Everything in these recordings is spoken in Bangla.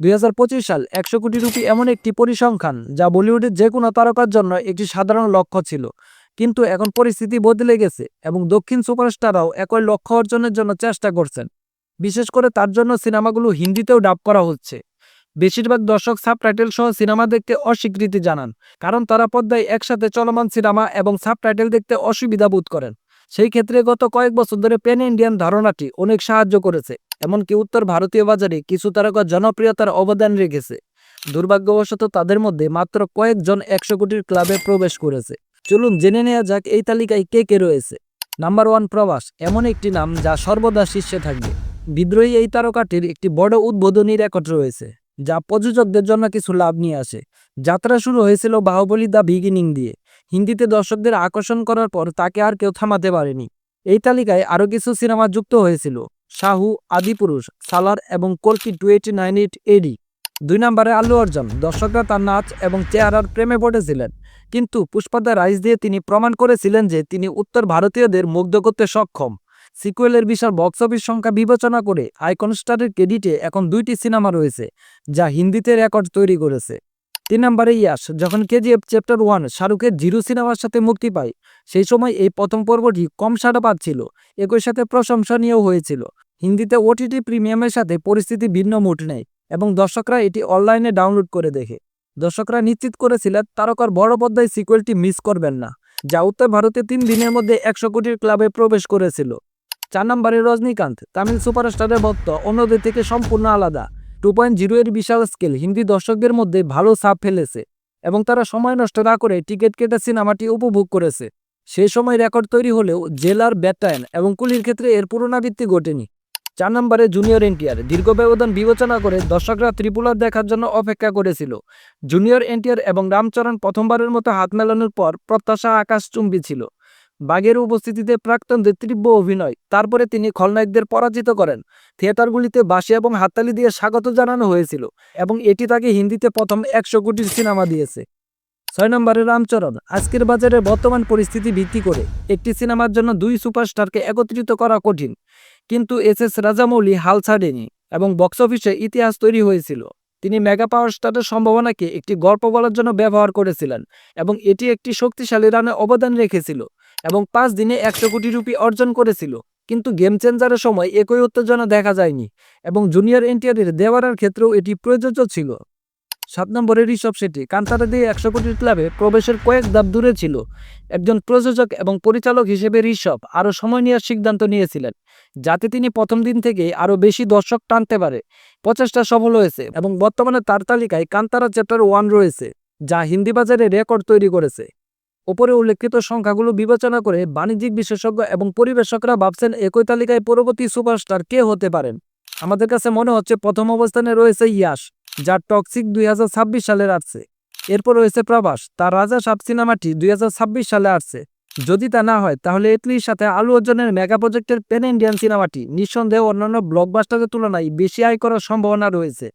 দুই হাজার পঁচিশ সাল একশো কোটি রুপি এমন একটি পরিসংখ্যান যা বলিউডের যে কোনো তারকার জন্য একটি সাধারণ লক্ষ্য ছিল। কিন্তু এখন পরিস্থিতি বদলে গেছে এবং দক্ষিণ সুপারস্টাররাও একই লক্ষ্য অর্জনের জন্য চেষ্টা করছেন। বিশেষ করে তার জন্য সিনেমাগুলো হিন্দিতেও ডাব করা হচ্ছে। বেশিরভাগ দর্শক সাবটাইটেল সহ সিনেমা দেখতে অস্বীকৃতি জানান, কারণ তারা পদ্মায় একসাথে চলমান সিনেমা এবং সাবটাইটেল দেখতে অসুবিধা বোধ করেন। সেই ক্ষেত্রে গত কয়েক বছর ধরে প্যান ইন্ডিয়ান ধারণাটি অনেক সাহায্য করেছে। এমনকি উত্তর ভারতীয় বাজারে কিছু তারকা জনপ্রিয়তার অবদান রেখেছে। দুর্ভাগ্যবশত তাদের মধ্যে মাত্র কয়েকজন একশো কোটির ক্লাবে প্রবেশ করেছে। চলুন জেনে নেওয়া যাক এই তালিকায় কে কে রয়েছে। নাম্বার ওয়ান প্রবাস, এমন একটি নাম যা সর্বদা শীর্ষে থাকবে। বিদ্রোহী এই তারকাটির একটি বড় উদ্বোধনী রেকর্ড রয়েছে, যা প্রযোজকদের জন্য কিছু লাভ নিয়ে আসে। যাত্রা শুরু হয়েছিল বাহুবলী দ্য বিগিনিং দিয়ে। হিন্দিতে দর্শকদের আকর্ষণ করার পর তাকে আর কেউ থামাতে পারেনি। এই তালিকায় আরও কিছু সিনেমা যুক্ত হয়েছিল। শাহু আদিপুরুষ, সালার এবং কলকি two eighty nine eight AD দুই নম্বরে আল্লু অর্জন, দর্শকরা তার নাচ এবং চেহারার প্রেমে পড়েছিলেন। কিন্তু পুষ্পাদা রাইস দিয়ে তিনি প্রমাণ করেছিলেন যে তিনি উত্তর ভারতীয়দের মুগ্ধ করতে সক্ষম। সিকুয়েলের বিশাল বক্স অফিস সংখ্যা বিবেচনা করে আইকন স্টারের ক্রেডিটে এখন দুইটি সিনেমা রয়েছে, যা হিন্দিতে রেকর্ড তৈরি করেছে। তিন নম্বরে ইয়াস, যখন কেজিএফ চ্যাপ্টার ওয়ান শাহরুখের জিরো সিনেমার সাথে মুক্তি পায়, সেই সময় এই প্রথম পর্বটি কম সাড়া পাচ্ছিল, একই সাথে প্রশংসনীয় হয়েছিল। হিন্দিতে ওটিটি প্রিমিয়ামের সাথে পরিস্থিতি ভিন্ন মুঠ নেয় এবং দর্শকরা এটি অনলাইনে ডাউনলোড করে দেখে। দর্শকরা নিশ্চিত করেছিলেন, তারকার বড় পর্দায় সিকুয়েলটি মিস করবেন না, যা উত্তর ভারতে তিন দিনের মধ্যে একশো কোটির ক্লাবে প্রবেশ করেছিল। চার নম্বরে রজনীকান্ত, তামিল সুপারস্টারের ভক্ত, অন্যদের থেকে সম্পূর্ণ আলাদা। টু পয়েন্ট জিরো এর বিশাল স্কেল। হিন্দি দর্শকদের মধ্যে ভালো ছাপ ফেলেছে এবং তারা সময় নষ্ট না করে টিকিট কেটে সিনেমাটি উপভোগ করেছে। সেই সময় রেকর্ড তৈরি হলেও জেলার ব্যাটায়ন এবং কুলির ক্ষেত্রে এর পুনরাবৃত্তি ঘটেনি। চার নম্বরে জুনিয়র এনটিআর দীর্ঘ ব্যবধান বিবেচনা করে দর্শকরা ত্রিপুলার দেখার জন্য অপেক্ষা করেছিল। জুনিয়র এনটিআর এবং রামচরণ প্রথমবারের মতো হাত মেলানোর পর প্রত্যাশা আকাশচুম্বী ছিল। বাঘের উপস্থিতিতে প্রাক্তনদের তীব্র অভিনয়। তারপরে তিনি খলনায়কদের পরাজিত করেন। থিয়েটারগুলিতে বাঁশি এবং হাততালি দিয়ে স্বাগত জানানো হয়েছিল এবং এটি তাকে হিন্দিতে প্রথম একশো কোটির সিনেমা দিয়েছে। ছয় নম্বরে রামচরণ। আজকের বাজারে বর্তমান পরিস্থিতি ভিত্তি করে একটি সিনেমার জন্য দুই সুপারস্টারকে একত্রিত করা কঠিন। কিন্তু এস এস রাজামৌলি হাল ছাড়েনি এবং বক্স অফিসে ইতিহাস তৈরি হয়েছিল। তিনি মেগা পাওয়ার স্টারের সম্ভাবনাকে একটি গল্প বলার জন্য ব্যবহার করেছিলেন এবং এটি একটি শক্তিশালী রানে অবদান রেখেছিল। এবং পাঁচ দিনে একশো কোটি রুপি অর্জন করেছিল। কিন্তু গেম চেঞ্জারের সময় একই উত্তেজনা দেখা যায়নি এবং জুনিয়র এনটিআরের দেওয়ারের ক্ষেত্রেও এটি প্রযোজ্য ছিল। সাত নম্বরের ঋষভ শেট্টি কান্তারা দিয়ে একশো কোটির ক্লাবে প্রবেশের কয়েক ধাপ দূরে ছিল। একজন প্রযোজক এবং পরিচালক হিসেবে ঋষভ আরও সময় নেওয়ার সিদ্ধান্ত নিয়েছিলেন, যাতে তিনি প্রথম দিন থেকে আরও বেশি দর্শক টানতে পারে। প্রচেষ্টা সফল হয়েছে এবং বর্তমানে তার তালিকায় কান্তারা চ্যাপ্টার ওয়ান রয়েছে, যা হিন্দি বাজারে রেকর্ড তৈরি করেছে। ওপরে উল্লেখিত সংখ্যাগুলো বিবেচনা করে বাণিজ্যিক বিশেষজ্ঞ এবং পরিবেশকরা ভাবছেন একই তালিকায় পরবর্তী সুপারস্টার কে হতে পারেন। আমাদের কাছে মনে হচ্ছে প্রথম অবস্থানে রয়েছে ইয়াস যার টক্সিক দুই সালের আসছে। এরপর রয়েছে প্রবাস তার রাজা সাপ সিনেমাটি দুই হাজার ছাব্বিশ সালে আসছে। যদি তা না হয়, তাহলে এটলির সাথে আলু অর্জনের মেগা প্রজেক্টের পেন ইন্ডিয়ান সিনেমাটি নিঃসন্দেহে অন্যান্য ব্লকবাস্টারের তুলনায় বেশি আয় করার সম্ভাবনা রয়েছে।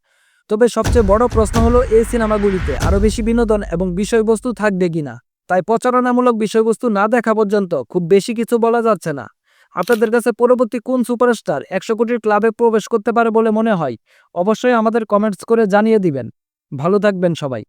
তবে সবচেয়ে বড় প্রশ্ন হলো, এই সিনেমাগুলিতে আরও বেশি বিনোদন এবং বিষয়বস্তু থাকবে কিনা? তাই প্রচারণামূলক বিষয়বস্তু না দেখা পর্যন্ত খুব বেশি কিছু বলা যাচ্ছে না। আপনাদের কাছে পরবর্তী কোন সুপারস্টার একশো কোটির ক্লাবে প্রবেশ করতে পারে বলে মনে হয়, অবশ্যই আমাদের কমেন্টস করে জানিয়ে দিবেন। ভালো থাকবেন সবাই।